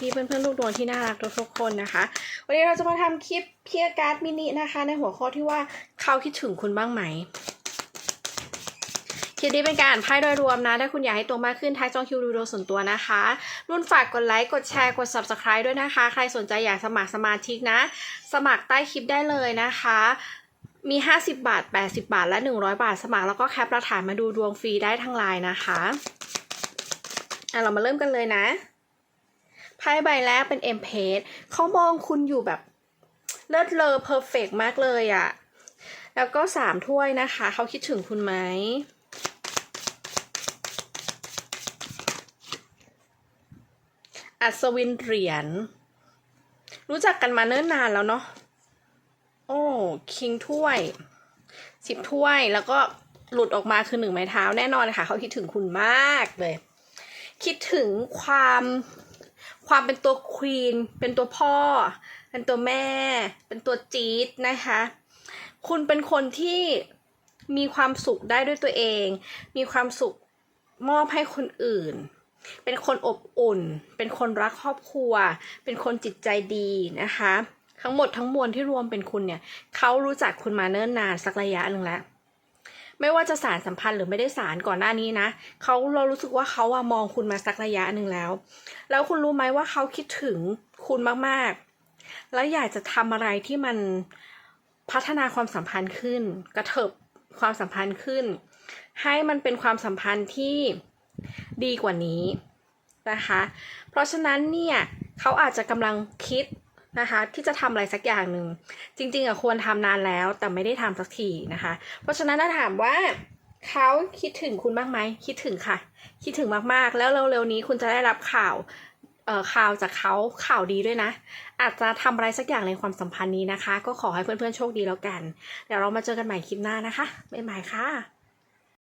พี่ๆเพื่อนๆลูกดวงที่น่ารักทุกๆคนนะคะ วันนี้เราจะมาทำคลิปเพียการ์ดมินินะคะ ในหัวข้อที่ว่าเขาคิดถึงคุณบ้างไหมคลิปนี้เป็นการอ่านไพ่โดยรวมนะ ถ้าคุณอยากให้ตัวมากขึ้นทักจองคิวดูโดยส่วนตัวนะคะ รุ่นฝากกดไลค์ กดแชร์ กด subscribe ด้วยนะคะ ใครสนใจอยากสมัครสมาชิกนะ สมัครใต้คลิปได้เลยนะคะ มี 50 บาท 80 บาท และ 100 บาท สมัครแล้วก็แคปหลักฐานมาดูดวงฟรีได้ทางไลน์นะคะ อะ เรามาเริ่มกันเลยนะ ไพ่ใบแรกเป็นเอ็มเพสเขามองคุณอยู่แบบเลิศเลอเพอร์เฟกมากเลยอะแล้วก็สามถ้วยนะคะ เขาคิดถึงคุณไหมอัศวินเหรียญรู้จักกันมาเนิ่นนานแล้วเนาะโอ้คิงถ้วยสิบถ้วยแล้วก็หลุดออกมาคือหนึ่งไม้เท้าแน่นอนค่ะ เขาคิดถึงคุณมากเลย คิดถึงความ ความเป็นตัวควีนเป็นตัวพ่อ เป็นตัวแม่ เป็นตัวจี๊ดนะคะ คุณเป็นคนที่มีความสุขได้ด้วยตัวเอง มีความสุขมอบให้คนอื่น เป็นคนอบอุ่น เป็นคนรักครอบครัว เป็นคนจิตใจดีนะคะ ทั้งหมดทั้งมวลที่รวมเป็นคุณเนี่ยเขารู้จักคุณมาเนิ่นนานสักระยะหนึ่งแล้ว ไม่ว่าจะสารสัมพันธ์หรือไม่ได้สารก่อนหน้านี้นะเขาเรารู้สึกว่าเขาอะมองคุณมาสักระยะหนึ่งแล้ว แล้วคุณรู้ไหมว่าเขาคิดถึงคุณมากๆ แล้วอยากจะทำอะไรที่มันพัฒนาความสัมพันธ์ขึ้น กระเถิบความสัมพันธ์ขึ้น ให้มันเป็นความสัมพันธ์ที่ดีกว่านี้นะคะ เพราะฉะนั้นเนี่ยเขาอาจจะกำลังคิด นะคะ ที่จะทำอะไรสักอย่างหนึ่งจริงๆอะควรทำนานแล้วแต่ไม่ได้ทำสักทีนะคะ เพราะฉะนั้นถ้าถามว่าเขาคิดถึงคุณบ้างไหมคิดถึงค่ะ คิดถึงมากๆ แล้วเร็วๆนี้คุณจะได้รับข่าวเอ่อข่าวจากเขาข่าวดีด้วยนะ อาจจะทำอะไรสักอย่างในความสัมพันธ์นี้นะคะ ก็ขอให้เพื่อนๆโชคดีแล้วกัน เดี๋ยวเรามาเจอกันใหม่คลิปหน้านะคะบ๊ายบายค่ะ